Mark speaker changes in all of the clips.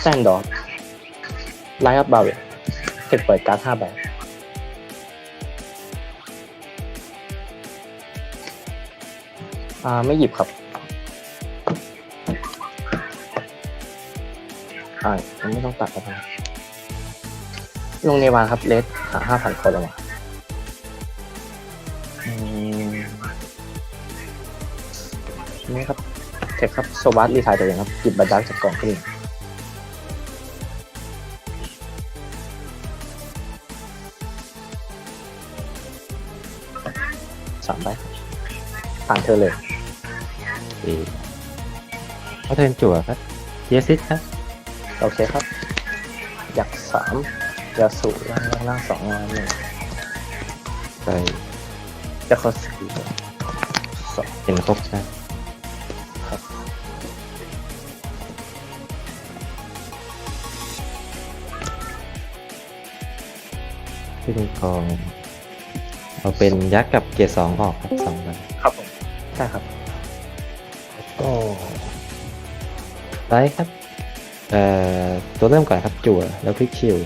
Speaker 1: แซนดอร์ไลท์อัพบาเวเทคเปิดการ์ดห้าใบอ่าไม่หยิบครับอ่ายังไม่ต้องตัดแล้วนะลงในวางครับเลสหาห้าพันคนแล้วมาอืมนี่ครับ เทคครับโซบัสรีทายตัวเองครับหยิบบัตรดักจากกล่องขึ้นมา สามใบครับผ่านเธอเลย
Speaker 2: ดีเขาเทิร์นจั่วครับเยซิสครับ
Speaker 1: โอเคครับ ยักษ์สามยาสูล่างล่างล่างสองงานหนึ่ง
Speaker 2: ใส่
Speaker 1: จะเข้าสี่สอง
Speaker 2: เป็นครบนะ
Speaker 1: ครับ
Speaker 2: ขึ้นกอง เอาเป็นยักษ์กับเกียร์สองออกครับสองใบ
Speaker 1: ครับผมใช่ครับ
Speaker 2: ก็ไลท์ครับเอ่อตัวเริ่มก่อนครับจั่วแล้วพลิกชิว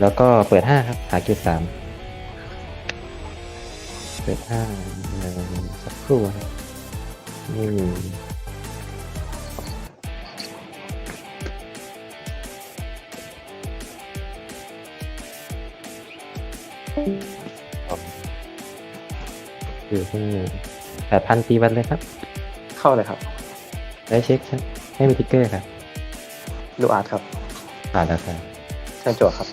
Speaker 2: แล้วก็เปิดห้าครับหาเกียร์สามเปิดห้าเอ่อสักครู่ครับนี่ คือที่แปดพันตีวันเลยครับ
Speaker 1: เข้าเลยครับ
Speaker 2: ได้เช็คครับไม่มีทิกเกอร์ครับ
Speaker 1: ลูอาร์ตครับ
Speaker 2: ผ่านแล้วครับ
Speaker 1: เชิญจวดครับ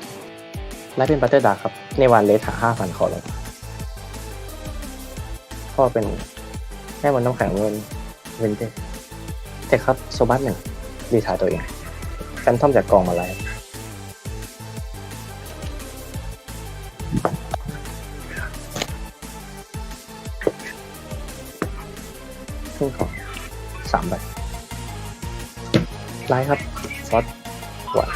Speaker 1: ไลท์เป็นบัตเตอร์ดาร์ครับ ในวันเลสหาห้าพันขอลงพ่อเป็นแม่บนน้ำแข็งเงินเวนเต้เทคครับโซบัสหนึ่งรีไทายตัวเองแฟนทอมจากกองมาไล ท์ขึ้นของสามใบไลท์ครับฟอสหวาน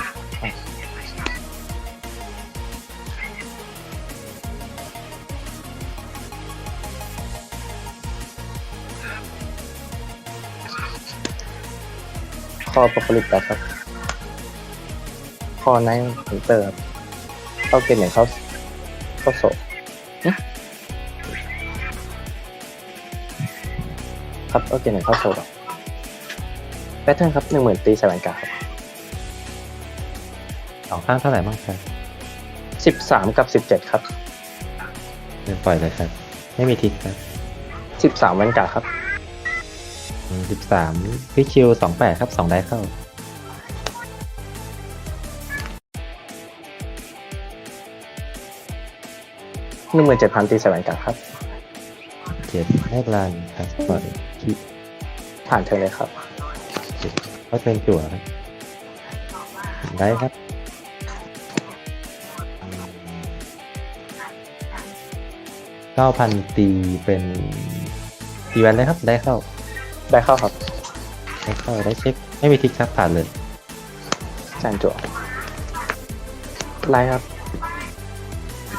Speaker 1: คอปกลิกครับคอไนท์ฮันเตอร์ครับเข้าเกณฑ์อย่างเขาเข้าโส ครับเข้าเกณฑ์อย่างเข้าโสดอะแพทเทิร์นครับหนึ่งหมื่นตีใส่แวนการ์ดครับ
Speaker 2: สองข้างเท่าไหร่บ้างครับ
Speaker 1: สิบสามกับสิบเจ็ดครับ
Speaker 2: เดินปล่อยเลยครับ ไม่มีทิกครับ
Speaker 1: สิบสามแวนการ์ดครับ
Speaker 2: สิบสามพิชิวสองแปดครับสองได้เข้า
Speaker 1: หนึ่งหมื่นเจ็ดพันตีใส่แวนการ์ดครับ
Speaker 2: เจ็ดแรกลานครับปล่อยคิ
Speaker 1: ผ่านเธอเลยครับ
Speaker 2: ก็เป็นจั่วครับได้ครับเก้าพันตีเป็นตีวันเลยครับ ได้เข้า
Speaker 1: ได้เข้าครับ
Speaker 2: ได้เข้าได้เช็ค ไม่มีทิกครับผ่านเลย
Speaker 1: แซนจั่วไลท์ครับ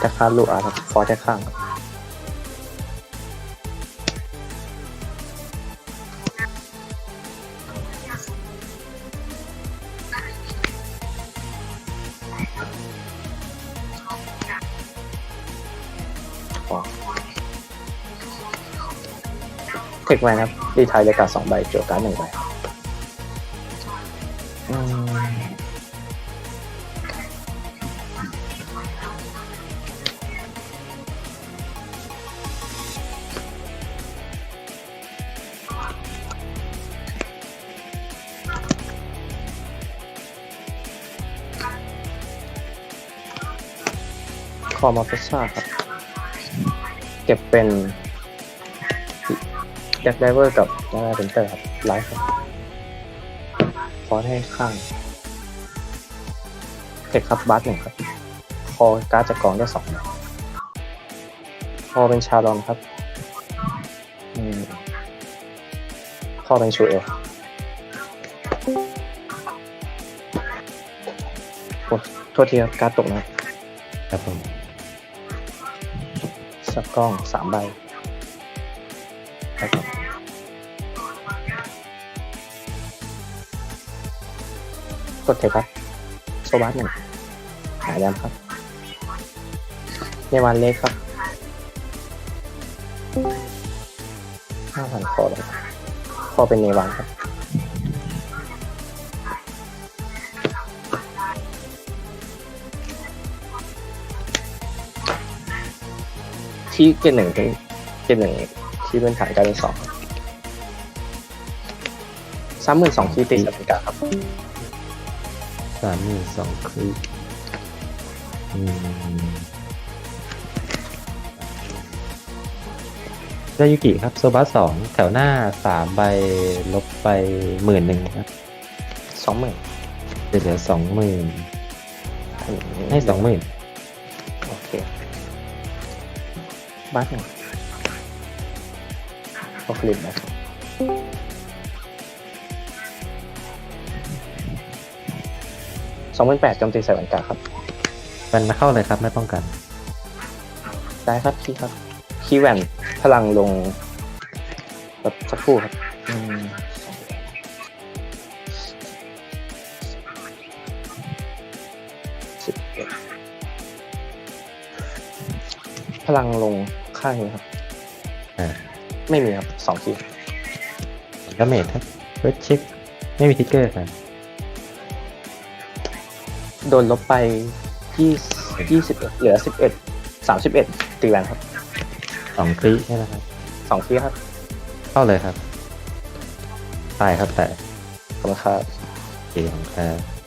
Speaker 1: จะคาลูอาร์ครับฟอร์แค่ข้างครับ ว้าวเทคไว้นะครับรีไทยเลยกาดสองใบโจการหนึ่งใบอืมคอมาเฟซ่าครับ เก็บเป็นแจ็คไดเวอร์กับนาราเซนเตอร์ครับไลฟ์ครับฟอสให้ข้างเทคครับบาสหนึ่งครับ คอการ์ดจากกองได้สองใบคอเป็นชาลอนครับอืมคอเป็นชูเอลโอ้โทษทีครับการ์ดตกนะครับ
Speaker 2: ครับผม
Speaker 1: สักกล้องสามใบครับกดเทคครับโซบัสหนึ่งหายามครับเนวันเล็กครับห้าพันคอเลยคอเป็นเนวันครับ ที่เกณฑ์หนึ่งเป็นเกณฑ์หนึ่งที่เป็นฐานกลายเป็นสองสามหมื่นสองคีย์ติดสัปดาห์ครับ
Speaker 2: สามหมื่นสองคืออืมยายุกิครับ โซบัสสองแถวหน้าสามใบลบไปหมื่นหนึ่งครับ
Speaker 1: สองหมื่น
Speaker 2: จะเหลือสองหมื่นให้สองหมื่น
Speaker 1: บัสหนึ่งโอคลิปนะสองหมื่นแปดโจมตีใส่แวนการ์ดครับ
Speaker 2: มันมาเข้าเลยครับไม่ป้องกัน
Speaker 1: ได้ครับคีย์ครับ คีย์แวนพลังลงแบบสักครู่ครับอืมสิบเอ็ดพลังลง ข้างนี้ครับ
Speaker 2: อ่า
Speaker 1: ไม่มีครับสองคีย์
Speaker 2: ดาเมจครับเฟิร์สเช็ค ไม่มีทิกเกอร์ครับ
Speaker 1: โดนลบไปยี่ยี่สิบเหลือสิบเอ็ดสามสิบเอ็ดตีแวนครับ
Speaker 2: สองคลิใช่ไหมครับ
Speaker 1: สองคีย์ครับ
Speaker 2: เข้าเลยครับตายครับแต่
Speaker 1: ขอบคุณครับ
Speaker 2: เกมของครับ